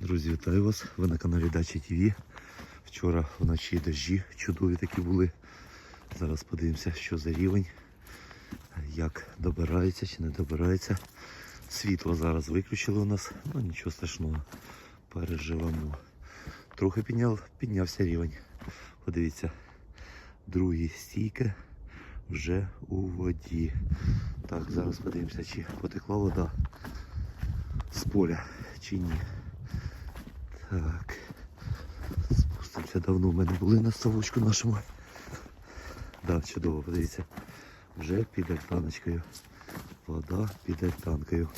Друзі, вітаю вас! Ви на каналі Дача ТВ. Вчора вночі дощі чудові такі були. Зараз подивимося, що за рівень, як добирається чи не добирається. Світло зараз виключили у нас, ну нічого страшного, переживемо. Трохи підняв, піднявся рівень. Подивіться, другі стійки вже у воді. Так, зараз подивимося, чи потекла вода з поля чи ні. Так. Спустимося давно. Ми не були на ставочку нашому. Да, чудово, подивіться. Вже під альтаночкою. Вода під альтанкою.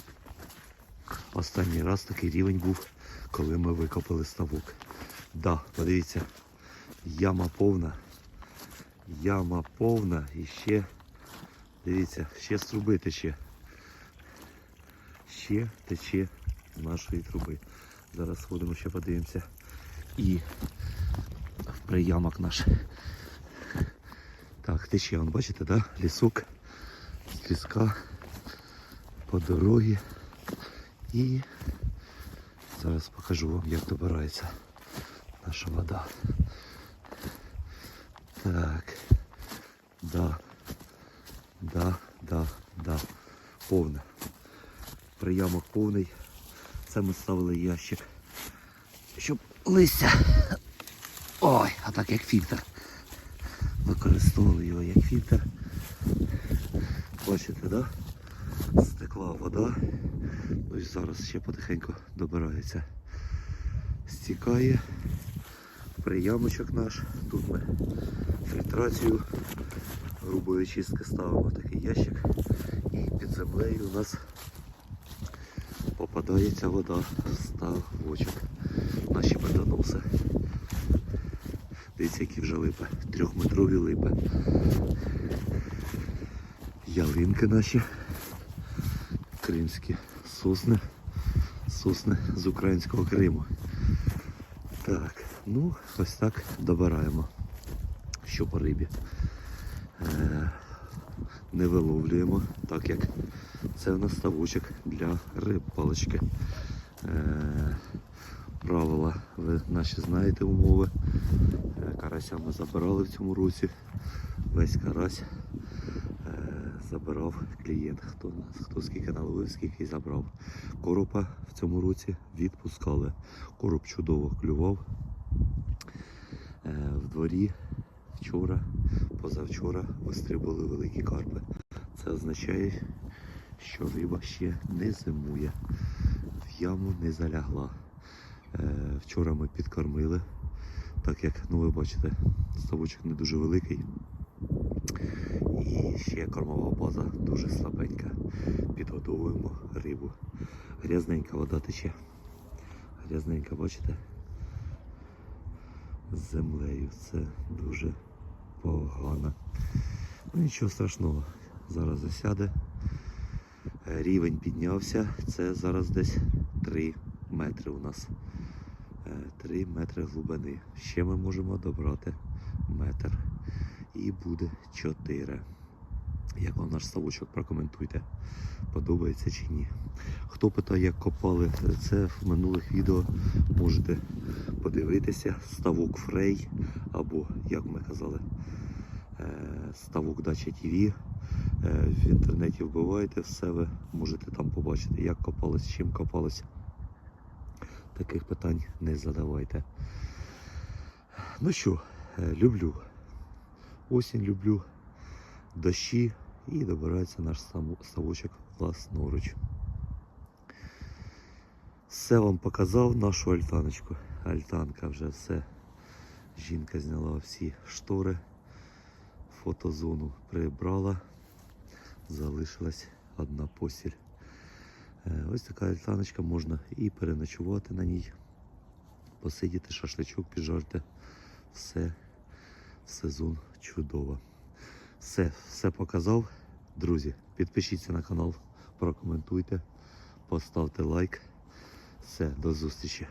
Останній раз такий рівень був, коли ми викопали ставок. Да, подивіться. Яма повна. Яма повна і ще, дивіться, ще з труби тече. Ще тече нашої труби. Зараз сходимо ще подивимося. І в приямок наш. Так, тече, вон, бачите, да? лісок з ліска по дорогі. І зараз покажу вам, як добирається наша вода. Так. Да. Да, да, да. Повне. Приямок повний. Це ми ставили ящик. Щоб листя. Ой, а так як фільтр. Використовували його як фільтр. Бачите, да? Стекла вода. Ось зараз ще потихеньку добирається. Стікає. Приямочок наш. Тут ми фільтрацію грубої чистки ставимо такий ящик. І під землею у нас попадається вода в ставочок. Наші медоноси. Дивіться, які вже липи. Трьохметрові липи. Ялинки наші. Кримські сосни. Сосни з українського Криму. Так, ну ось так добираємо. Що по рибі. Е, не виловлюємо, так як це в нас ставочок для рибалочки. Е, правила, ви наші знаєте умови. Е, карася ми забирали в цьому році. Весь карась е, забирав клієнт. Хто, хто скільки наловив, скільки забрав. Коропа в цьому році відпускали. Короб чудово клював. В дворі вчора, позавчора вистрибували великі карпи. Це означає, що риба ще не зимує, в яму не залягла. Е, Вчора ми підкормили, так як, ну ви бачите, ставочок не дуже великий. І ще кормова база дуже слабенька. Підгодовуємо рибу. Грязненька вода тече. Грязненька, бачите? З землею. Це дуже погано. Ну нічого страшного. Зараз засяде. Е, Рівень піднявся. Це зараз десь 3 метри у нас. 3 метри глибини. Ще ми можемо добрати метр. І буде 4. Як вам наш ставочок, прокоментуйте, подобається чи ні. Хто питає, як копали, це в минулих відео можете подивитися. Ставок Фрей, або, як ми казали, е, ставок Дача ТВ. В інтернеті вбивайте все, ви можете там побачити, як копалось, чим копалось. Таких питань не задавайте. Ну що, е, люблю. Осінь люблю, дощі і добирається наш ставочок власноруч. Все вам показав нашу альтаночку. Альтанка вже все. Жінка зняла всі штори, фотозону прибрала, залишилась одна постіль. Е, Ось така альтаночка можна і переночувати на ній, посидіти, шашличок піджарти. Все сезон чудово. Все, все показав. Друзі, підпишіться на канал, прокоментуйте, поставте лайк. Все, до зустрічі.